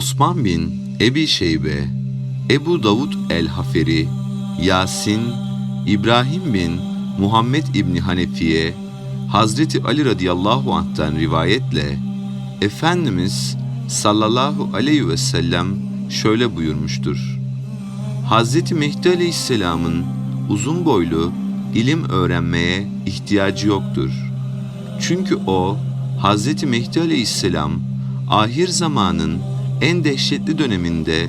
Osman bin Ebi Şeybe, Ebu Davud el-Haferi, Yasin, İbrahim bin Muhammed İbni Hanefiye, Hazreti Ali radıyallahu anh'tan rivayetle Efendimiz sallallahu aleyhi ve sellem şöyle buyurmuştur. Hazreti Mehdi aleyhisselamın uzun boylu ilim öğrenmeye ihtiyacı yoktur. Çünkü o Hazreti Mehdi aleyhisselam ahir zamanın en dehşetli döneminde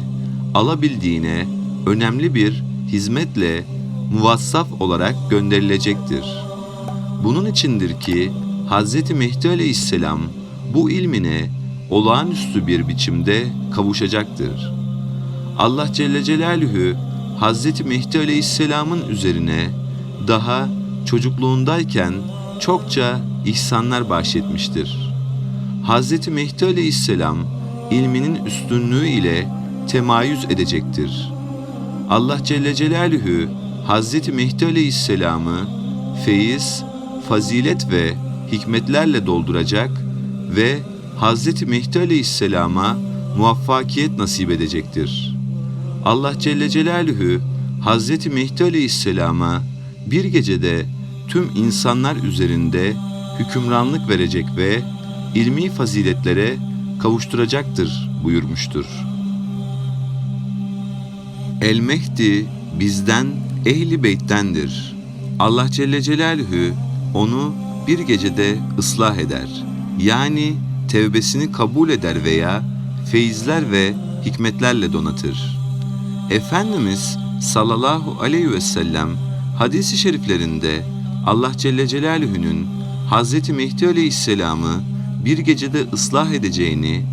alabildiğine önemli bir hizmetle muvassaf olarak gönderilecektir. Bunun içindir ki Hazreti Mehdi aleyhisselam bu ilmine olağanüstü bir biçimde kavuşacaktır. Allah Celle Celaluhu Hazreti Mehdi aleyhisselamın üzerine daha çocukluğundayken çokça ihsanlar bahşetmiştir. Hazreti Mehdi aleyhisselam ilminin üstünlüğü ile temayüz edecektir. Allah Celle Celaluhu Hazreti Mehdi aleyhisselamı feyiz, fazilet ve hikmetlerle dolduracak ve Hazreti Mehdi aleyhisselama muvaffakiyet nasip edecektir. Allah Celle Celaluhu Hazreti Mehdi aleyhisselama bir gecede tüm insanlar üzerinde hükümranlık verecek ve ilmi faziletlere kavuşturacaktır buyurmuştur. El Mehdi bizden ehli beyttendir. Allah Celle Celaluhu onu bir gecede ıslah eder. Yani tevbesini kabul eder veya feyizler ve hikmetlerle donatır. Efendimiz sallallahu aleyhi ve sellem hadisi şeriflerinde Allah Celle Celaluhu'nun Hazreti Mehdi Aleyhisselam'ı bir gecede ıslah edeceğini,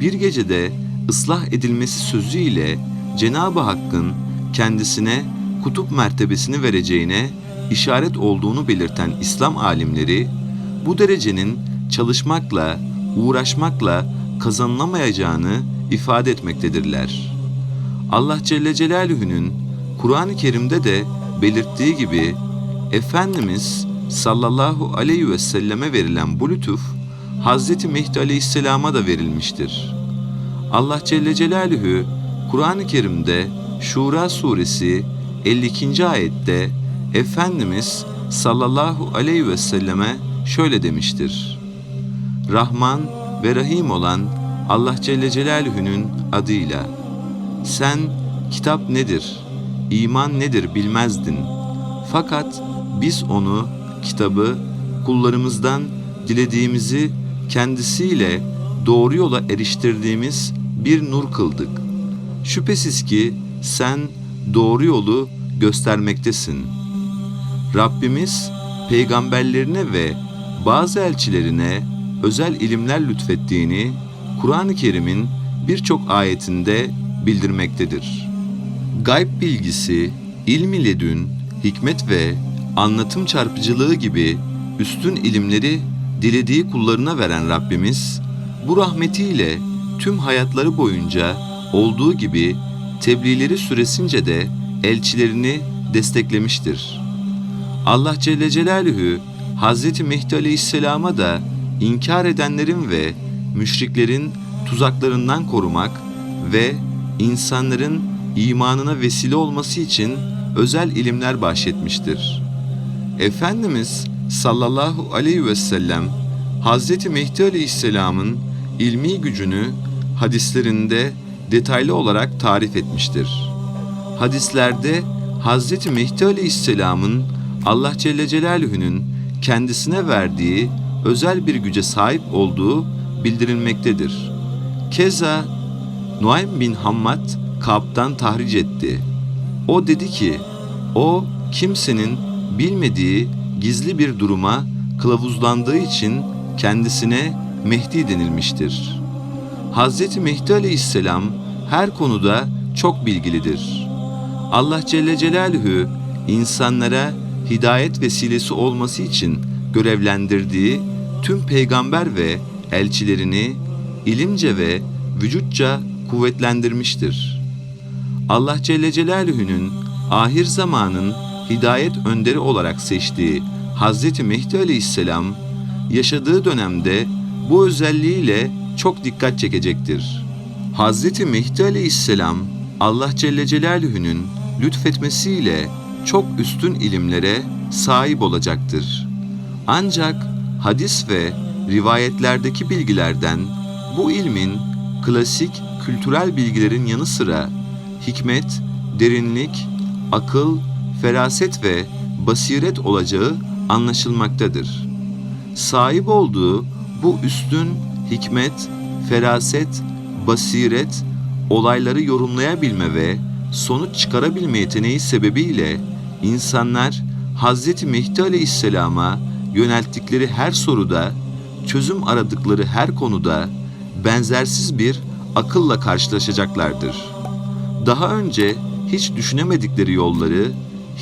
bir gecede ıslah edilmesi sözüyle Cenab-ı Hakk'ın kendisine kutup mertebesini vereceğine işaret olduğunu belirten İslam alimleri, bu derecenin çalışmakla, uğraşmakla kazanılamayacağını ifade etmektedirler. Allah Celle Celaluhu'nun Kur'an-ı Kerim'de de belirttiği gibi Efendimiz sallallahu aleyhi ve selleme verilen bu lütuf Hazreti Mehdi aleyhisselama da verilmiştir. Allah Celle Celaluhu Kur'an-ı Kerim'de Şura suresi 52. ayette Efendimiz sallallahu aleyhi ve selleme şöyle demiştir. Rahman ve Rahim olan Allah Celle Celaluhu'nun adıyla sen kitap nedir, iman nedir bilmezdin. Fakat biz onu, kitabı, kullarımızdan dilediğimizi kendisiyle doğru yola eriştirdiğimiz bir nur kıldık. Şüphesiz ki sen doğru yolu göstermektesin. Rabbimiz peygamberlerine ve bazı elçilerine özel ilimler lütfettiğini Kur'an-ı Kerim'in birçok ayetinde bildirmektedir. Gayb bilgisi, ilmi ledün, hikmet ve anlatım çarpıcılığı gibi üstün ilimleri dilediği kullarına veren Rabbimiz, bu rahmetiyle tüm hayatları boyunca olduğu gibi tebliğleri süresince de elçilerini desteklemiştir. Allah Celle Celaluhu Hazreti Mehdi Aleyhisselam'a da inkar edenlerin ve müşriklerin tuzaklarından korumak ve insanların imanına vesile olması için özel ilimler bahşetmiştir. Efendimiz sallallahu aleyhi ve sellem Hazreti Mehdi Aleyhisselam'ın ilmi gücünü hadislerinde detaylı olarak tarif etmiştir. Hadislerde Hazreti Mehdi Aleyhisselam'ın Allah Celle Celaluhu'nun kendisine verdiği özel bir güce sahip olduğu bildirilmektedir. Keza Nuaym bin Hammad Kab'dan tahric etti. O dedi ki, o kimsenin bilmediği gizli bir duruma kılavuzlandığı için kendisine Mehdi denilmiştir. Hazreti Mehdi Aleyhisselam her konuda çok bilgilidir. Allah Celle Celaluhu insanlara hidayet vesilesi olması için görevlendirdiği tüm peygamber ve elçilerini ilimce ve vücutça kuvvetlendirmiştir. Allah Celle Celaluhu'nun ahir zamanın hidayet önderi olarak seçtiği Hazreti Mehdi Aleyhisselam yaşadığı dönemde bu özelliğiyle çok dikkat çekecektir. Hazreti Mehdi Aleyhisselam Allah Celle Celaluhu'nun lütfetmesiyle çok üstün ilimlere sahip olacaktır. Ancak hadis ve rivayetlerdeki bilgilerden bu ilmin klasik kültürel bilgilerin yanı sıra hikmet, derinlik, akıl, feraset ve basiret olacağı anlaşılmaktadır. Sahip olduğu bu üstün hikmet, feraset, basiret, olayları yorumlayabilme ve sonuç çıkarabilme yeteneği sebebiyle insanlar Hz. Mehdi Aleyhisselam'a yönelttikleri her soruda, çözüm aradıkları her konuda benzersiz bir akılla karşılaşacaklardır. Daha önce hiç düşünemedikleri yolları,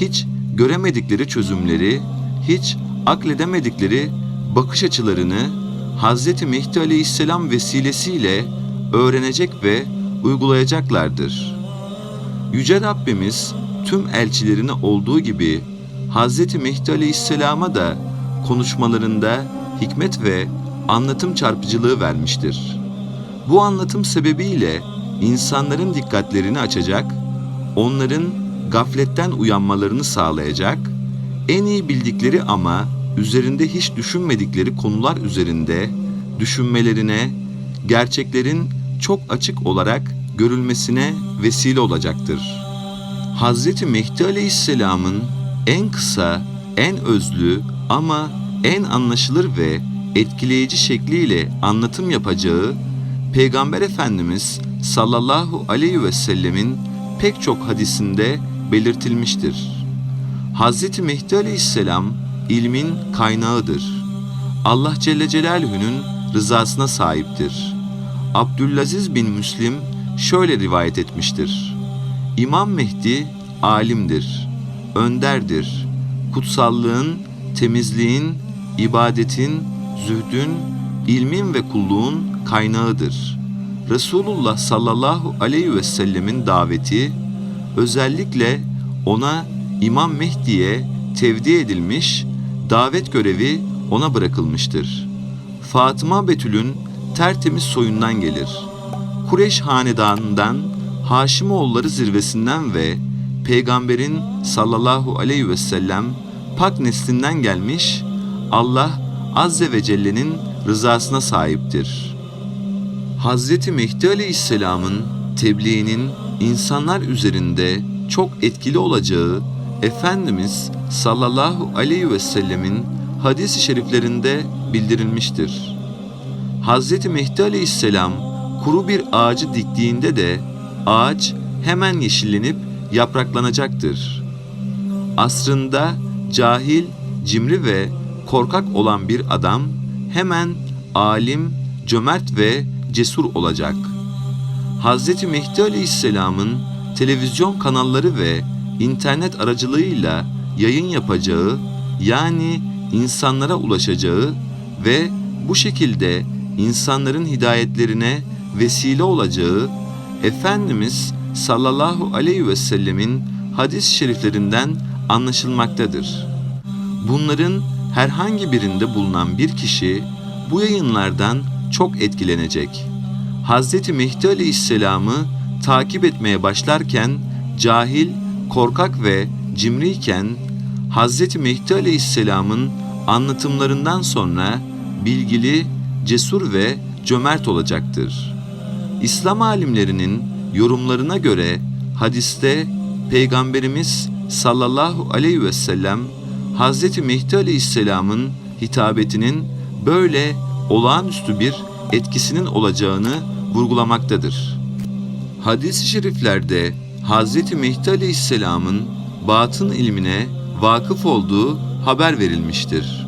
hiç göremedikleri çözümleri, hiç akledemedikleri bakış açılarını Hz. Mehdi Aleyhisselam vesilesiyle öğrenecek ve uygulayacaklardır. Yüce Rabbimiz tüm elçilerine olduğu gibi Hz. Mehdi Aleyhisselam'a da konuşmalarında hikmet ve anlatım çarpıcılığı vermiştir. Bu anlatım sebebiyle insanların dikkatlerini açacak, onların gafletten uyanmalarını sağlayacak, en iyi bildikleri ama üzerinde hiç düşünmedikleri konular üzerinde düşünmelerine, gerçeklerin çok açık olarak görülmesine vesile olacaktır. Hz. Mehdi Aleyhisselam'ın en kısa, en özlü ama en anlaşılır ve etkileyici şekliyle anlatım yapacağı Peygamber Efendimiz sallallahu aleyhi ve sellemin pek çok hadisinde belirtilmiştir. Hz. Mehdi Aleyhisselam ilmin kaynağıdır. Allah Celle Celaluhu'nun rızasına sahiptir. Abdülaziz bin Müslim şöyle rivayet etmiştir. İmam Mehdi alimdir, önderdir. Kutsallığın, temizliğin, ibadetin, zühdün, ilmin ve kulluğun kaynağıdır. Resulullah sallallahu aleyhi ve sellemin daveti özellikle ona İmam Mehdi'ye tevdi edilmiş, davet görevi ona bırakılmıştır. Fatıma Betül'ün tertemiz soyundan gelir. Kureş hanedanından Haşimoğulları zirvesinden ve Peygamberin sallallahu aleyhi ve sellem pak neslinden gelmiş Allah Azze ve Celle'nin rızasına sahiptir. Hazreti Mehdi Aleyhisselam'ın tebliğinin insanlar üzerinde çok etkili olacağı Efendimiz sallallahu aleyhi ve sellemin hadis-i şeriflerinde bildirilmiştir. Hazreti Mehdi Aleyhisselam kuru bir ağacı diktiğinde de ağaç hemen yeşillenip yapraklanacaktır. Asrında cahil, cimri ve korkak olan bir adam hemen alim, cömert ve cesur olacak. Hz. Mehdi Aleyhisselam'ın televizyon kanalları ve internet aracılığıyla yayın yapacağı yani insanlara ulaşacağı ve bu şekilde insanların hidayetlerine vesile olacağı Efendimiz sallallahu aleyhi ve sellemin hadis-i şeriflerinden anlaşılmaktadır. Bunların herhangi birinde bulunan bir kişi bu yayınlardan çok etkilenecek. Hz. Mehdi Aleyhisselam'ı takip etmeye başlarken cahil, korkak ve cimriyken Hz. Mehdi Aleyhisselam'ın anlatımlarından sonra bilgili, cesur ve cömert olacaktır. İslam alimlerinin yorumlarına göre hadiste Peygamberimiz sallallahu aleyhi ve sellem Hz. Mehdi Aleyhisselam'ın hitabetinin böyle olağanüstü bir etkisinin olacağını vurgulamaktadır. Hadis-i şeriflerde Hz. Mehdi Aleyhisselam'ın batın ilmine vakıf olduğu haber verilmiştir.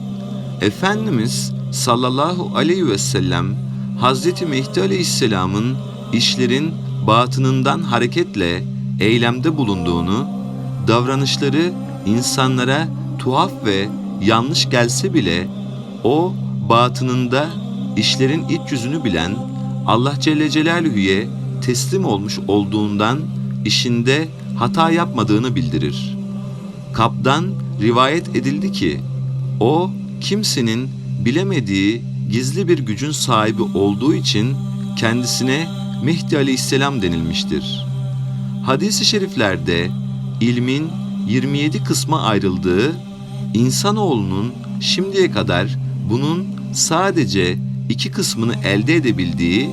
Efendimiz sallallahu aleyhi ve sellem Hz. Mehdi Aleyhisselam'ın işlerin batınından hareketle eylemde bulunduğunu, davranışları insanlara tuhaf ve yanlış gelse bile o batınında işlerin iç yüzünü bilen Allah Celle Celaluhu'ya teslim olmuş olduğundan işinde hata yapmadığını bildirir. Kap'dan rivayet edildi ki o kimsenin bilemediği gizli bir gücün sahibi olduğu için kendisine Mehdi aleyhisselam denilmiştir. Hadis-i şeriflerde ilmin 27 kısma ayrıldığı, insanoğlunun şimdiye kadar bunun sadece iki kısmını elde edebildiği,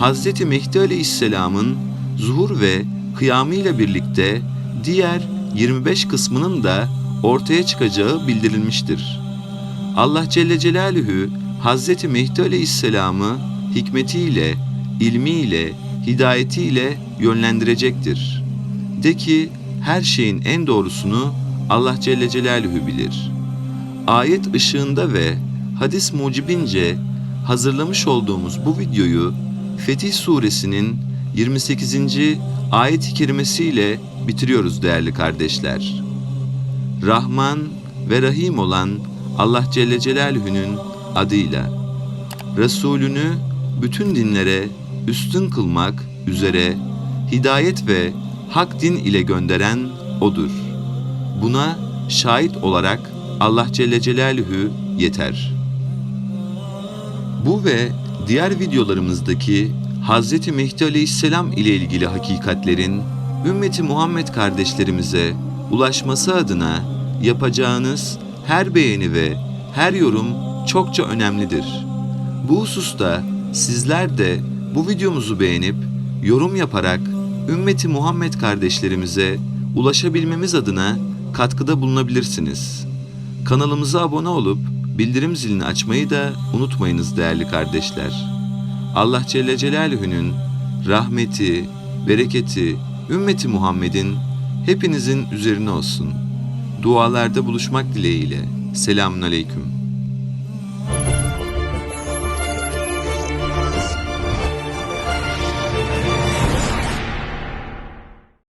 Hz. Mehdi Aleyhisselam'ın zuhur ve kıyamıyla birlikte diğer 25 kısmının da ortaya çıkacağı bildirilmiştir. Allah Celle Celaluhu Hz. Mehdi Aleyhisselam'ı hikmetiyle, ilmiyle, hidayetiyle yönlendirecektir. De ki her şeyin en doğrusunu Allah Celle Celaluhu bilir. Ayet ışığında ve hadis mucibince hazırlamış olduğumuz bu videoyu Fetih Suresinin 28. ayet-i kerimesiyle bitiriyoruz değerli kardeşler. Rahman ve Rahim olan Allah Celle Celaluhu'nun adıyla Resulünü bütün dinlere üstün kılmak üzere hidayet ve hak din ile gönderen O'dur. Buna şahit olarak Allah Celle Celaluhu yeter. Bu ve diğer videolarımızdaki Hz. Mehdi Aleyhisselam ile ilgili hakikatlerin ümmeti Muhammed kardeşlerimize ulaşması adına yapacağınız her beğeni ve her yorum çokça önemlidir. Bu hususta sizler de bu videomuzu beğenip yorum yaparak ümmeti Muhammed kardeşlerimize ulaşabilmemiz adına katkıda bulunabilirsiniz. Kanalımıza abone olup bildirim zilini açmayı da unutmayınız değerli kardeşler. Allah Celle Celaluhu'nun rahmeti, bereketi, ümmeti Muhammed'in hepinizin üzerine olsun. Dualarda buluşmak dileğiyle. Selamun Aleyküm.